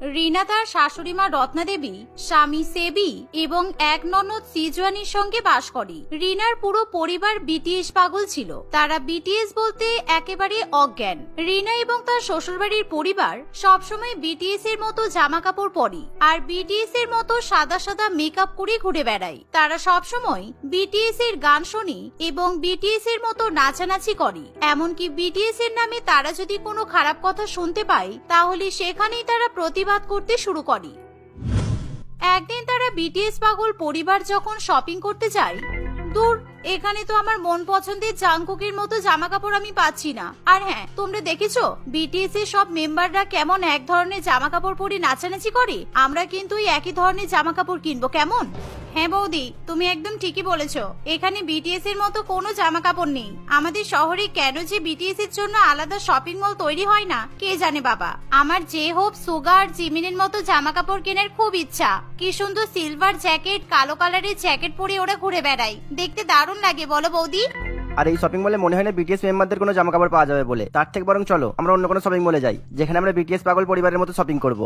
রিনা তার শাশুড়ি মা রত্না দেবী, স্বামী সেবি এবং এক ননদ সিজওয়ানির সঙ্গে বাস করে। রিনার পুরো পরিবার বিটিএস পাগল ছিল। তারা বিটিএস বলতে একেবারে অজ্ঞান। রিনা এবং তার শ্বশুরবাড়ির পরিবার সবসময় বিটিএস এর মতো জামা কাপড় পরে আর বিটিএস এর মতো সাদা সাদা মেকআপ করে ঘুরে বেড়ায়। তারা সবসময় বিটিএস এর গান শোনে এবং বিটিএস এর মতো নাচানাচি করে। এমনকি বিটিএস এর নামে তারা যদি কোনো খারাপ কথা শুনতে পায়, তাহলে সেখানেই তারা প্রতিবাদ করতে শুরু করে। একদিন তারা বিটিএস পাগল পরিবার যখন শপিং করতে যায়, দূর, এখানে তো আমার মন পছন্দের জাংকুকের মতো জামা কাপড় আমি পাচ্ছি না। আর হ্যাঁ তোমরা দেখেছ বিটিএস এর সব মেম্বাররা কেমন এক ধরনের জামা কাপড় পরে নাচানাচি করে? আমরা কিন্তু একই ধরনের জামা কাপড় কিনবো, কেমন? হ্যাঁ বৌদি, তুমি একদম ঠিকই বলেছ। এখানে বিটিএস এর মতো কোনো জামা কাপড় নেই। আমাদের শহরে কেন যে বিটিএস এর জন্য আলাদা শপিং মল তৈরি হয় না, কে জানে বাবা? আমার যে হোপ সুগার জিমিনের মতো জামা কাপড় কেনার খুব ইচ্ছা। কি সুন্দর সিলভার জ্যাকেট কালো কালারের জ্যাকেট পরে ওরা ঘুরে বেড়ায়। দেখতে দারুণ লাগে, বলো বৌদি। আর এই শপিং মলে মনে হয় না বিটিএস মেম্বারদের কোনো জামা কাপড় পাওয়া যাবে বলে। তার থেকে বরং চলো, আমরা অন্য কোনো শপিং মলে যাই, যেখানে আমরা বিটিএস পাগল পরিবারের মতো শপিং করব।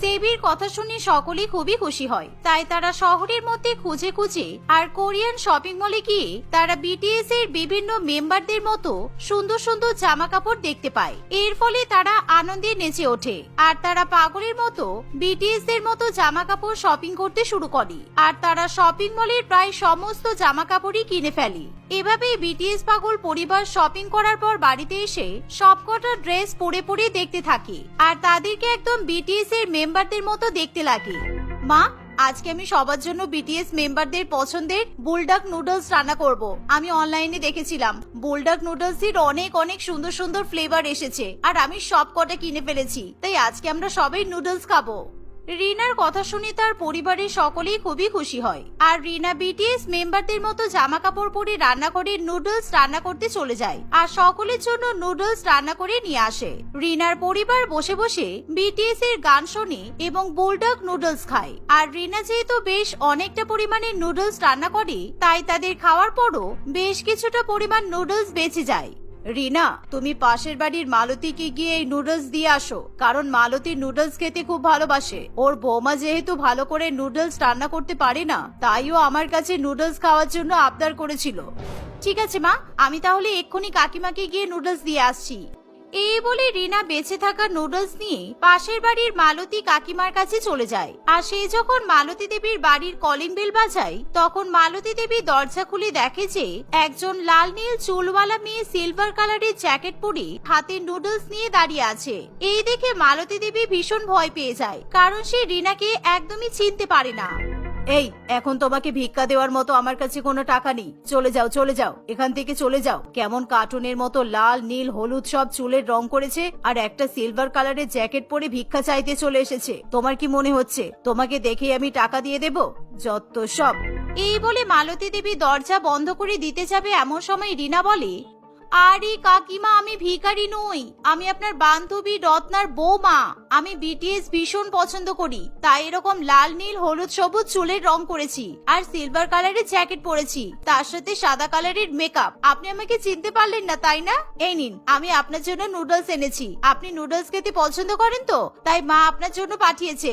সেবির কথা শুনে সকলেই খুবই খুশি হয়। তাই তারা শহরের মধ্যে খুঁজে খুঁজে আর কোরিয়ান শপিং মলে গিয়ে তারা বিটিএস এর বিভিন্ন মেম্বারদের মতো সুন্দর সুন্দর জামা কাপড় দেখতে পায়। এর ফলে তারা আনন্দে নেচে ওঠে। আর তারা পাগলের মতো বিটিএস এর মতো জামা কাপড় শপিং করতে শুরু করে। আর তারা শপিং মলের প্রায় সমস্ত জামা কাপড়ই কিনে ফেলে। এভাবেই বিটিএস পাগল পরিবার শপিং করার পর বাড়িতে এসে সবকটা ড্রেস পরে পরে দেখতে থাকে। আর তাদেরকে একদম বিটিএস এর মেম্বারদের মতো দেখতে লাগে। মা, আজকে আমি সবার জন্য বিটিএস মেম্বারদের পছন্দের বুলডাক নুডলস রান্না করব। আমি অনলাইনে দেখেছিলাম। বুলডাক নুডলস এর অনেক অনেক সুন্দর সুন্দর ফ্লেভার এসেছে। আর আমি সব কটা কিনে ফেলেছি। তাই আজকে আমরা সবাই নুডলস খাব। রিনার কথা শুনে তার পরিবারের সকলেই খুবই খুশি হয়। আর রিনা বিটিএস মেম্বারদের মতো জামা কাপড় পরে রান্না করে নুডলস রান্না করতে চলে যায় আর সকলের জন্য নুডলস রান্না করে নিয়ে আসে। রিনার পরিবার বসে বসে বিটিএস এর গান শোনে এবং বুলডগ নুডলস খায়। আর রিনা যেহেতু বেশ অনেকটা পরিমাণে নুডলস রান্না করে, তাই তাদের খাওয়ার পরও বেশ কিছুটা পরিমাণ নুডলস বেঁচে যায়। রিনা, তুমি পাশের বাড়ির মালতীকে গিয়ে এই নুডলস দিয়ে আসো, কারণ মালতী নুডলস খেতে খুব ভালোবাসে। ওর বৌমা যেহেতু ভালো করে নুডলস রান্না করতে পারে না, তাইও আমার কাছে নুডলস খাওয়ার জন্য আবদার করেছিল। ঠিক আছে মা, আমি তাহলে এক্ষুনি কাকিমাকে গিয়ে নুডলস দিয়ে আসছি। এই বলে রিনা বেঁচে থাকা নুডলস নিয়ে পাশের বাড়ির মালতী কাকিমার কাছে চলে যায়। আর সে যখন মালতী দেবীর বাড়ির কলিং বেল বাজায়, তখন মালতী দেবী দরজা খুলে দেখে যে একজন লাল নীল চুলওয়ালা মেয়ে সিলভার কালারের জ্যাকেট পরে হাতে নুডলস নিয়ে দাঁড়িয়ে আছে। এই দেখে মালতী দেবী ভীষণ ভয় পেয়ে যায়, কারণ সে রিনাকে একদমই চিনতে পারে না। এই, এখন তোমাকে ভিক্ষা দেওয়ার মতো আমার কাছে কোনো টাকা নেই। চলে যাও চলে যাও, এখান থেকে চলে যাও। কেমন কার্টুনের মতো লাল, নীল, হলুদ সব চুলের রং করেছে আর একটা সিলভার কালারের জ্যাকেট পরে ভিক্ষা চাইতে চলে এসেছে। তোমার কি মনে হচ্ছে? তোমাকে দেখে আমি টাকা দিয়ে দেব? যত সব। এই বলে মালতী দেবী দরজা বন্ধ করে দিতে যাবে এমন সময় রিনা বলে আরে কাকিমা, আমি ভিখারি নই। আমি আপনার বান্ধবী রত্নার বৌমা। আমি বিটিএস ভীষণ পছন্দ করি। তাই এরকম লাল, নীল, হলুদ, সবুজ চুলের রং করেছি। আর সিলভার কালারের জ্যাকেট পরেছি। তার সাথে সাদা কালারের মেকআপ আপনি আমাকে চিনতে পারলেন না, তাই না? এই নিন, আমি আপনার জন্য নুডলস এনেছি। আপনি নুডলস খেতে পছন্দ করেন তো? তাই মা আপনার জন্য পাঠিয়েছে।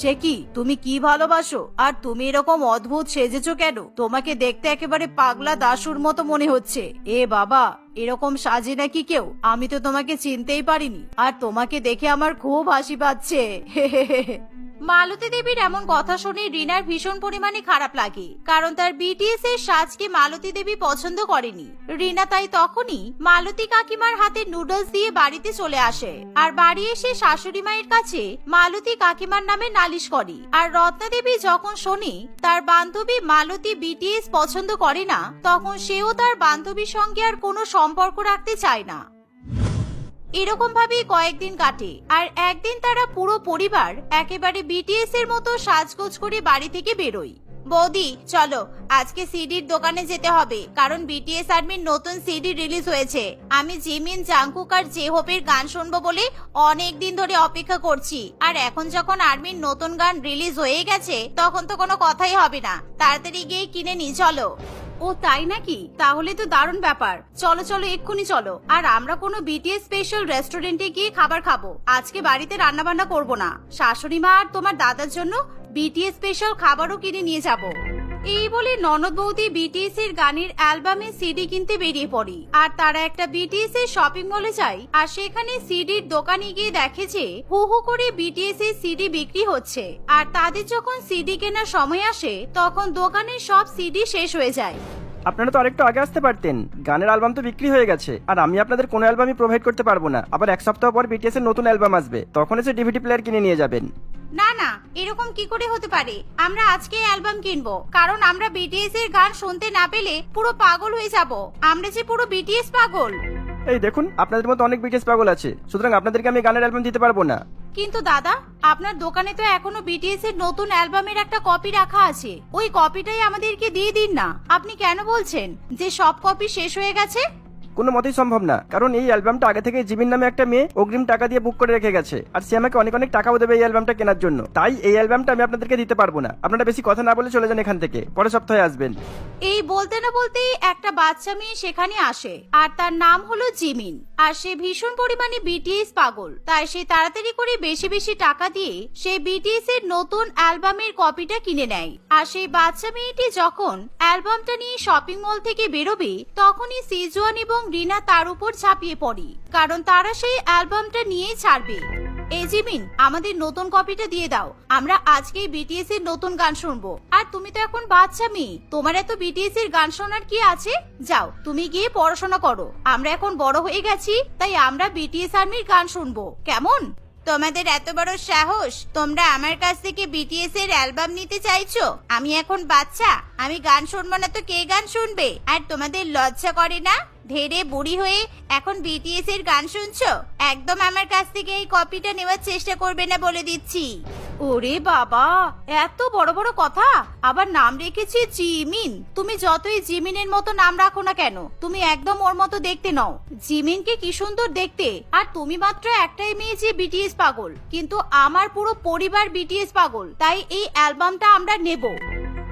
সে কি? তুমি কি ভালোবাসো? আর তুমি এরকম অদ্ভুত সেজেছ কেন? তোমাকে দেখতে একেবারে পাগলা দাসুর মতো মনে হচ্ছে। এ বাবা, এরকম সাজে নাকি কেউ? আমি তো তোমাকে চিনতেই পারিনি। আর তোমাকে দেখে আমার খুব হাসি পাচ্ছে। মালতী দেবীর এমন কথা শুনে রিনার ভীষণ পরিমাণে খারাপ লাগে, কারণ তার বিটিএস এর সাজকে মালতী দেবী পছন্দ করেনি। রিনা তাই তখনই মালতী কাকিমার হাতে নুডলস দিয়ে বাড়িতে চলে আসে, আর বাড়ি এসে শাশুড়ি মায়ের কাছে মালতী কাকিমার নামে নালিশ করে। আর রত্না দেবী যখন শোনে তার বান্ধবী মালতী বিটিএস পছন্দ করে না, তখন সেও তার বান্ধবীর সঙ্গে আর কোনো সম্পর্ক রাখতে চায় না। এরকম ভাবেই কয়েকদিন কাটে। আর একদিন তারা পুরো পরিবার একেবারে বিটিএস এর মতো সাজগোজ করে বাড়ি থেকে বেরোয়। বৌদি, চলো, আজকে সিডির দোকানে যেতে হবে, কারণ বিটিএস আর্মির নতুন সিডি রিলিজ হয়েছে। আমি জিমিন, জাংকুক আর জেহোপের গান শুনব বলে অনেক দিন ধরে অপেক্ষা করছি। আর এখন যখন আর্মির নতুন গান রিলিজ হয়ে গেছে, তখন তো কোনো কথাই হবে না। তাড়াতাড়ি গিয়ে কিনে নি চলো। ও তাই নাকি? তাহলে তো দারুণ ব্যাপার। চলো চলো, এক্ষুনি চলো। আর আমরা কোনো বিটিএস স্পেশাল রেস্টুরেন্টে গিয়ে খাবার খাব। আজকে বাড়িতে রান্না বান্না করব না। শাশুড়ি মা আর তোমার দাদার জন্য বিটিএস স্পেশাল খাবারও কিনে নিয়ে যাব। এই বলে ননদ বৌদি বিটিএস এর গানের অ্যালবামে সিডি কিনতে বেরিয়ে পড়ে। আর তারা একটা বিটিএস এর শপিং মলে যায় আর সেখানে সিডির দোকানে গিয়ে দেখে যে হু হু করে বিটিএস এর সিডি বিক্রি হচ্ছে। আর তাদের যখন সিডি কেনার সময় আসে, তখন দোকানের সব সিডি শেষ হয়ে যায়। আপনারা তো আরেকটু আগে আসতে পারতেন। গানের অ্যালবাম তো বিক্রি হয়ে গেছে। আর আমি আপনাদের কোনো অ্যালবামই প্রোভাইড করতে পারব না। আবার এক সপ্তাহ পর বিটিএস এর নতুন অ্যালবাম আসবে। তখন এসে ডিভিডি প্লেয়ার কিনে নিয়ে যাবেন। না না, এরকম কি করে হতে পারে? আমরা আজকে অ্যালবাম কিনবো। কারণ আমরা বিটিএস এর গান শুনতে না পেলে পুরো পাগল হয়ে যাব। আমরা যে পুরো বিটিএস পাগল। এই দেখুন, আপনাদের মতো অনেক বিটিএস পাগল আছে। সুতরাং আপনাদেরকে আমি গানের অ্যালবাম দিতে পারব না। কিন্তু দাদা, আপনার দোকানে তো এখনও বিটিএস এর নতুন অ্যালবামের একটা কপি রাখা আছে। ওই কপিটাই আমাদেরকে দিয়ে দিন না। আপনি কেন বলছেন যে সব কপি শেষ হয়ে গেছে? কোনো মতেই সম্ভব না। কারণ এই অ্যালবামটা আগে থেকে জিমিন নামে একটা মেয়ে অগ্রিম টাকা দিয়ে বুক করে রেখে গেছে। আর সে আমাকে অনেক অনেক টাকাও দেবে এই অ্যালবামটা কেনার জন্য। তাই এই অ্যালবামটা আমি আপনাদেরকে দিতে পারব না। আপনারা বেশি কথা না বলে চলে যান এখান থেকে। পরের সপ্তাহে আসবেন। এই বলতে না বলতেই একটা বাচ্চা মেয়ে সেখানে আসে। আর তার নাম হলো জিমিন। আর সে ভীষণ পরিমাণে বিটিএস পাগল। তাই সে তাড়াতাড়ি করে বেশি বেশি টাকা দিয়ে সে বিটিএস এর নতুন অ্যালবামের কপিটা কিনে নেয়। আর সেই বাচ্চা মেয়েটি যখন অ্যালবামটা নিয়ে শপিং মল থেকে বেরোবে, তখনই সিজুয়ান এবং রিনা তার উপর ঝাঁপিয়ে পড়ে, কারণ তারা সেই অ্যালবামটা নিয়েই ছাড়বে। এই আমাদের নতুন কপিটা দিয়ে দাও। আমরা আজকেই বিটিএস এর নতুন গান শুনব। আর তুমি তো এখন বাচ্চা মেয়ে। তোমার এত বিটিএস এর গান শোনার কি আছে? যাও, তুমি গিয়ে পড়াশোনা করো। আমরা এখন বড় হয়ে গেছি, তাই আমরা বিটিএস আর্মির গান শুনব। কেমন? তোমাদের এত বড় সাহস? তোমরা আমার কাছ থেকে বিটিএস এর অ্যালবাম নিতে চাইছো? আমি এখন বাচ্চা, আমি গান শুনব না তো কে গান শুনবে? আর তোমাদের লজ্জা করে না? ধেরে বুড়ি হয়ে এখন বিটিএস এর গান শুনছো? একদম আমার কাছ থেকে এই কপিটা নেওয়ার চেষ্টা করবে না বলে দিচ্ছি। ওরে বাবা, এত বড় বড় কথা? আবার নাম রেখেছি জিমিন। তুমি যতই জিমিনের মতো নাম রাখো না কেন, তুমি একদম ওর মতো দেখতে নও। জিমিনকে কি সুন্দর দেখতে। আর তুমি মাত্র একটাই মেয়ে যে বিটিএস পাগল। কিন্তু আমার পুরো পরিবার বিটিএস পাগল, তাই এই অ্যালবামটা আমরা নেব।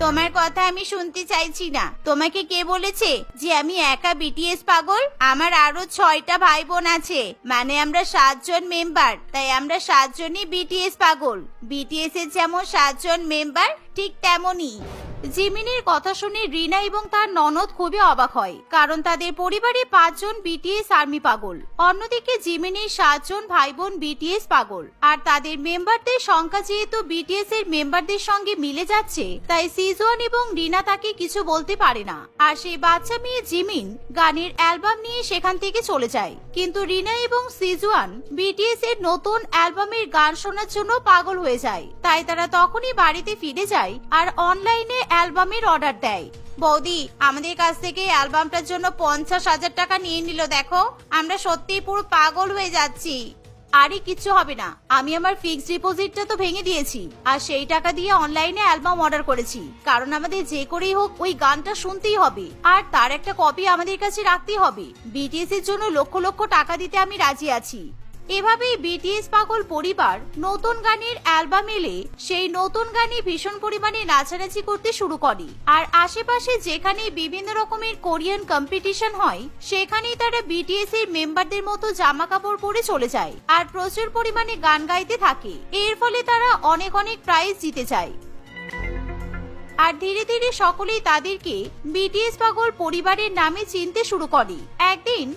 তোমার কথা আমি শুনতে চাইছি না। তোমাকে কে বলেছে যে আমি একা বিটিএস পাগল? আমার আরও ছয়টা ভাই বোন আছে। মানে আমরা সাতজন মেম্বার, তাই আমরা সাতজনই বিটিএস পাগল। বিটিএস এর যেমন সাতজন মেম্বার, ঠিক তেমনই। জিমিনের কথা শুনে রিনা এবং তার ননদ খুবই অবাক হয়, কারণ তাদের পরিবারে পাঁচজন বিটিএস আর্মি পাগল। অন্যদিকে জিমিনের সাতজন ভাই বোন বিটিএস পাগল, আর তাদের মেম্বারদের সংখ্যা যেহেতু বিটিএস এর মেম্বারদের সঙ্গে মিলে যাচ্ছে, তাই সিজোয়ান এবং রিনা তাকে কিছু বলতে পারে না। আর সেই বাচ্চা মেয়ে জিমিন গানের অ্যালবাম নিয়ে সেখান থেকে চলে যায়। কিন্তু রিনা এবং সিজুয়ান বিটিএস এর নতুন অ্যালবামের গান শোনার জন্য পাগল হয়ে যায়, তাই তারা তখনই বাড়িতে ফিরে যায় আর অনলাইনে অ্যালবামের অর্ডার দেয়। বৌদি, আমাদের কাছ থেকে অ্যালবামটার জন্য পঞ্চাশ হাজার টাকা নিয়ে নিল, দেখো। আমরা সত্যিই পুরো পাগল হয়ে যাচ্ছি। আরে, কিচ্ছু হবে না। আমি আমার ফিক্সড ডিপোজিটটা তো ভেঙে দিয়েছি। আর সেই টাকা দিয়ে অনলাইনে অ্যালবাম অর্ডার করেছি। কারণ আমাদের যে করেই হোক, ওই গানটা শুনতেই হবে। আর তার একটা কপি আমাদের কাছে রাখতেই হবে। বিটিএস এর জন্য লক্ষ লক্ষ টাকা দিতে আমি রাজি আছি। এভাবেই বিটিএস পাগল পরিবার নতুন গানের অ্যালবাম এলে সেই নতুন গানে ভীষণ পরিমাণে নাচানাচি করতে শুরু করে। আর আশেপাশে যেখানে বিভিন্ন রকমের কোরিয়ান কম্পিটিশন হয়, সেখানেই তারা বিটিএস এর মেম্বারদের মতো জামা কাপড় পরে চলে যায় আর প্রচুর পরিমাণে গান গাইতে থাকে। এর ফলে তারা অনেক অনেক প্রাইজ জিতে যায়। আর ধীরে ধীরে সকলেই তাদেরকে বিটিএস পাগল পরিবারের নামে চিনতে শুরু করে। একদিন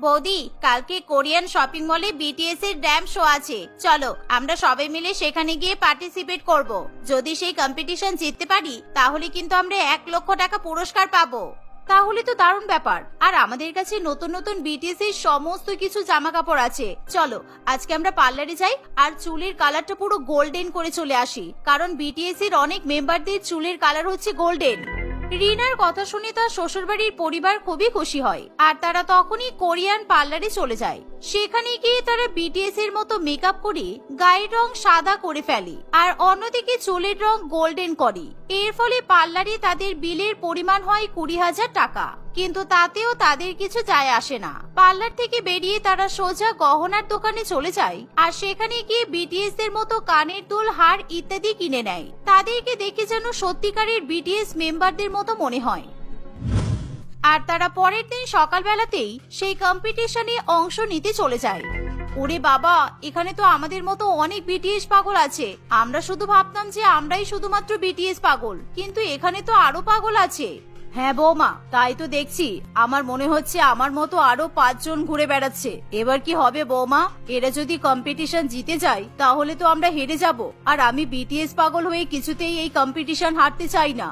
বৌদি, কালকে কোরিয়ান শপিং মলে বিটিএস এর ড্যাম শো আছে। চলো, আমরা সবাই মিলে সেখানে গিয়ে পার্টিসিপেট করব। যদি সেই কম্পিটিশন জিততে পারি, তাহলে কিন্তু আমরা এক লক্ষ টাকা পুরস্কার পাবো। তাহলে তো দারুণ ব্যাপার। আর আমাদের কাছে নতুন নতুন বিটিএস এর সমস্ত কিছু জামা কাপড় আছে। চলো, আজকে আমরা পার্লারে যাই আর চুলের কালারটা পুরো গোল্ডেন করে চলে আসি। কারণ বিটিএস এর অনেক মেম্বারদের চুলের কালার হচ্ছে গোল্ডেন রিনার কথা শুনে তার শ্বশুরবাড়ির পরিবার খুবই খুশি হয়। আর তারা তখনই কোরিয়ান পার্লারে চলে যায়। সেখানে গিয়ে তারা বিটিএস এর মতো মেকআপ করে গায়ের রং সাদা করে ফেলে আর অন্যদিকে চুলের রং গোল্ডেন করে। এর ফলে পার্লারে তাদের বিলের পরিমাণ হয় কুড়ি হাজার টাকা। কিন্তু তাতেও তাদের কিছু যায় আসে না। পার্লার থেকে বেরিয়ে তারা সোজা গহনার দোকানে চলে যায় আর সেখানে গিয়ে বিটিএস এর মতো কানের দুল, হার ইত্যাদি কিনে নেয়। তাদেরকে দেখে যেন সত্যিকারের বিটিএস মেম্বারদের মতো মনে হয়। আর তারা পরের দিন সকালবেলাতেই সেই কম্পিটিশনে অংশ নিতে চলে যায়। ওরে বাবা, এখানে তো আমাদের মতো অনেক বিটিএস পাগল আছে। আমরা শুধু ভাবতাম যে আমরাই শুধুমাত্র বিটিএস পাগল। কিন্তু এখানে তো আরও পাগল আছে। হ্যাঁ বৌমা, তাই তো দেখছি। আমার মনে হচ্ছে আমার মতো আরও পাঁচজন ঘুরে বেড়াচ্ছে। এবার কি হবে বৌমা? এরা যদি কম্পিটিশন জিতে যায়, তাহলে তো আমরা হেরে যাব। আর আমি বিটিএস পাগল হয়ে কিছুতেই এই কম্পিটিশন হারতে চাই না।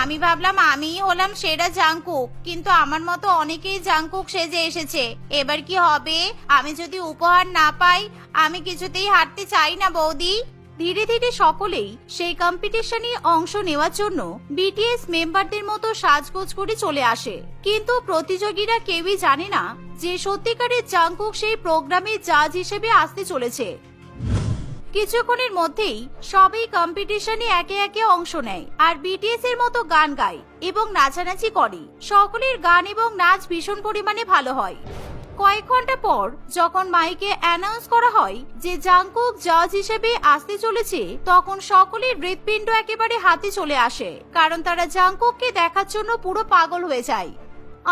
আমি ভাবলাম আমিই হলাম সেরা জাংকুক কিন্তু আমার মতো অনেকেই জাংকুক সেজে এসেছে। এবার কি হবে? আমি যদি উপহার না পাই, আমি কিছুতেই হারতে চাই না বৌদি। ধীরে ধীরে সকলেই সেই কম্পিটিশনে অংশ নেওয়ার জন্য বিটিএস মেম্বারদের মতো সাজগোজ করে চলে আসে। কিন্তু প্রতিযোগীরা কেউই জানে না যে সত্যিকারের জাংকুক সেই প্রোগ্রামে জাজ হিসেবে আসতে চলেছে। কিছুক্ষণের মধ্যেই সবাই কম্পিটিশনে একে একে অংশ নেয় আর বিটিএস এর মতো গান গায় এবং নাচানাচি করে। সকলের গান এবং নাচ ভীষণ পরিমাণে ভালো হয়। কয়েক ঘণ্টা পর যখন মাইকে অ্যানাউন্স করা হয় যে জাংকুক জাজ হিসেবে আসতে চলেছে, তখন সকলের হৃৎপিণ্ড একেবারে হাতে চলে আসে, কারণ তারা জাংকুককে দেখার জন্য পুরো পাগল হয়ে যায়।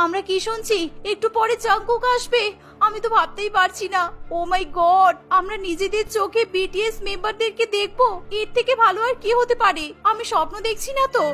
আমরা কি শুনছি? একটু পরে জাংকুক আসবে? আমি তো ভাবতেই পারছি না। ও মাই গড আমরা নিজেদের চোখে বিটিএস মেম্বারদেরকে দেখব? এর থেকে ভালো আর কি হতে পারে? আমি স্বপ্ন দেখছি না তো।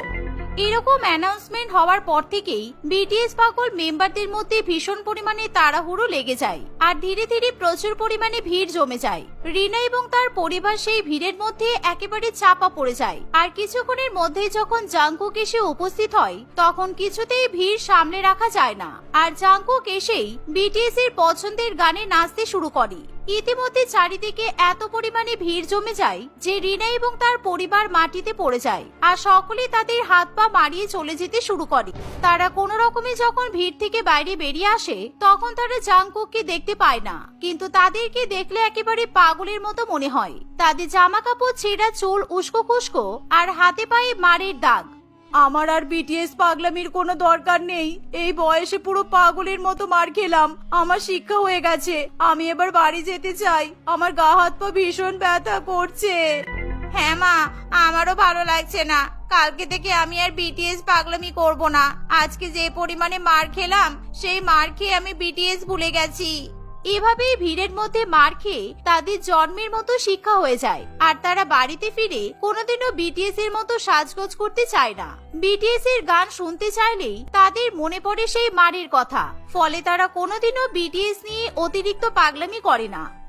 এরকম অ্যানাউন্সমেন্ট হওয়ার পর থেকেই বিটিএস পাগল মেম্বারদের মধ্যে ভীষণ পরিমাণে তাড়াহুড়ো লেগে যায়। আর ধীরে ধীরে প্রচুর পরিমাণে ভিড় জমে যায়। রিনা এবং তার পরিবার সেই ভিড়ের মধ্যে একেবারে চাপা পড়ে যায়। আর কিছুক্ষণের মধ্যে যখন জাংকুক এসে উপস্থিত হয়, তখন কিছুতেই ভিড় সামনে রাখা যায় না। আর জাংকুক এসেই বিটিএস এর পছন্দের গানে নাচতে শুরু করে। ইতিমধ্যে চারিদিকে এত পরিমাণে ভিড় জমে যায় যে রিনা এবং তার পরিবার মাটিতে পড়ে যায়, আর সকলে তাদের হাত পা মারিয়ে চলে যেতে শুরু করে। তারা কোনো রকমে যখন ভিড় থেকে বাইরে বেরিয়ে আসে, তখন তারা জাংকুককে দেখতে পায় না, কিন্তু তাদেরকে দেখলে একেবারে পাগলের মতো মনে হয়। তাদের জামা কাপড় ছেঁড়া চুল উস্কো খুস্কো, আর হাতে পায়ে মারের দাগ। আমার আর বিটিএস পাগলামির কোনো দরকার নেই। এই বয়সে পুরো পাগলের মতো মার খেলাম। আমার শিক্ষা হয়ে গেছে। আমি এবার বাড়ি যেতে চাই। আমার গা হাত পা ভীষণ ব্যথা করছে। হ্যাঁ মা, আমারও ভালো লাগছে না। কালকে থেকে আমি আর বিটিএস পাগলামি করব না। আজকে যে পরিমাণে মার খেলাম, সেই মার খেয়ে আমি বিটিএস ভুলে গেছি। এভাবেই ভিড়ের মধ্যে মার খেয়ে তাদের জন্মের মতো শিক্ষা হয়ে যায়। আর তারা বাড়িতে ফিরে কোনোদিনও বিটিএস এর মতো সাজগোজ করতে চায় না। বিটিএস এর গান শুনতে চাইলেই তাদের মনে পড়ে সেই মারের কথা। ফলে তারা কোনোদিনও বিটিএস নিয়ে অতিরিক্ত পাগলামি করে না।